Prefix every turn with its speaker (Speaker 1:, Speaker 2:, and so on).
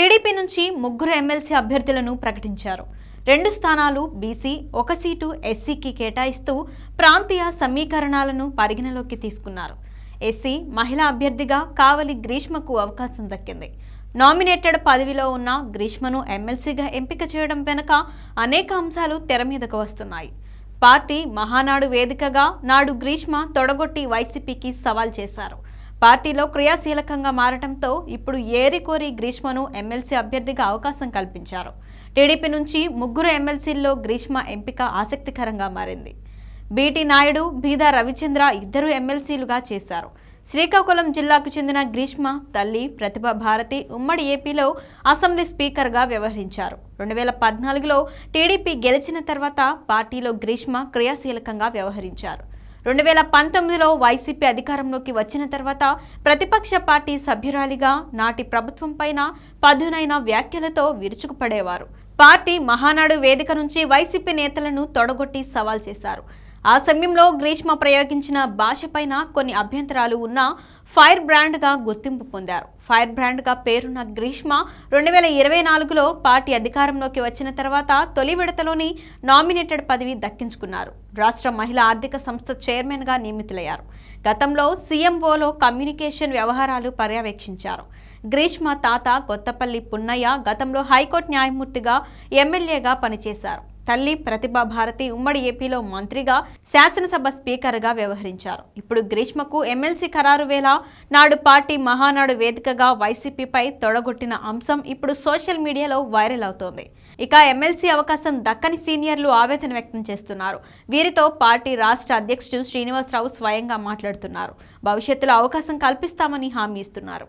Speaker 1: TDP నుంచి ముగ్గురు MLC అభ్యర్థులను ప్రకటించారు. రెండు స్థానాలు బీసీ ఒక సీటు ఎస్సీకి కేటాయిస్తూ ప్రాంతీయ సమీకరణాలను పరిగణలోకి తీసుకున్నారు. ఎస్సీ మహిళా అభ్యర్థిగా కావలి గ్రీష్మకు అవకాశం దక్కింది. నామినేటెడ్ పదవిలో ఉన్న గ్రీష్మను ఎమ్మెల్సీగా ఎంపిక చేయడం వెనుక అనేక అంశాలు తెర మీదకు వస్తున్నాయి. పార్టీ మహానాడు వేదికగా నాడు గ్రీష్మ తొడగొట్టి వైసీపీకి సవాల్ చేశారు. పార్టీలో క్రియాశీలకంగా మారటంతో ఇప్పుడు ఏరికోరి గ్రీష్మను ఎమ్మెల్సీ అభ్యర్థిగా అవకాశం కల్పించారు. టీడీపీ నుంచి ముగ్గురు ఎమ్మెల్సీల్లో గ్రీష్మ ఎంపిక ఆసక్తికరంగా మారింది. బీటీ నాయుడు బీదా రవిచంద్ర ఇద్దరు ఎమ్మెల్సీలుగా చేశారు. శ్రీకాకుళం జిల్లాకు చెందిన గ్రీష్మ తల్లి ప్రతిభ భారతి ఉమ్మడి ఏపీలో అసెంబ్లీ స్పీకర్గా వ్యవహరించారు. రెండు వేల పద్నాలుగులో టీడీపీ గెలిచిన తర్వాత పార్టీలో గ్రీష్మ క్రియాశీలకంగా వ్యవహరించారు. రెండు వేల పంతొమ్మిదిలో వైసీపీ అధికారంలోకి వచ్చిన తర్వాత ప్రతిపక్ష పార్టీ సభ్యురాలిగా నాటి ప్రభుత్వం పైన పదునైన వ్యాఖ్యలతో విరుచుకుపడేవారు. పార్టీ మహానాడు వేదిక నుంచి వైసీపీ నేతలను తొడగొట్టి సవాల్ చేశారు. ఆ సమయంలో గ్రీష్మ ప్రయోగించిన భాషపైన కొన్ని అభ్యంతరాలు ఉన్న ఫైర్ బ్రాండ్గా గుర్తింపు పొందారు. ఫైర్ బ్రాండ్గా పేరున్న గ్రీష్మ రెండు వేల ఇరవై నాలుగులో పార్టీ అధికారంలోకి వచ్చిన తర్వాత తొలి విడతలోని నామినేటెడ్ పదవి దక్కించుకున్నారు. రాష్ట్ర మహిళా ఆర్థిక సంస్థ చైర్మన్గా నియమితులయ్యారు. గతంలో సీఎంఓలో కమ్యూనికేషన్ వ్యవహారాలు పర్యవేక్షించారు. గ్రీష్మ తాత కొత్తపల్లి పున్నయ్య గతంలో హైకోర్టు న్యాయమూర్తిగా ఎమ్మెల్యేగా పనిచేశారు. తల్లి ప్రతిభా భారతి ఉమ్మడి ఏపీలో మంత్రిగా శాసనసభ స్పీకర్గా వ్యవహరించారు. ఇప్పుడు గ్రీష్మకు ఎమ్మెల్సీ ఖరారు వేళ నాడు పార్టీ మహానాడు వేదికగా వైసీపీపై తొడగొట్టిన అంశం ఇప్పుడు సోషల్ మీడియాలో వైరల్ అవుతోంది. ఇక ఎమ్మెల్సీ అవకాశం దక్కని సీనియర్లు ఆవేదన వ్యక్తం చేస్తున్నారు. వీరితో పార్టీ రాష్ట్ర అధ్యక్షుడు శ్రీనివాసరావు స్వయంగా మాట్లాడుతున్నారు. భవిష్యత్తులో అవకాశం కల్పిస్తామని హామీ ఇస్తున్నారు.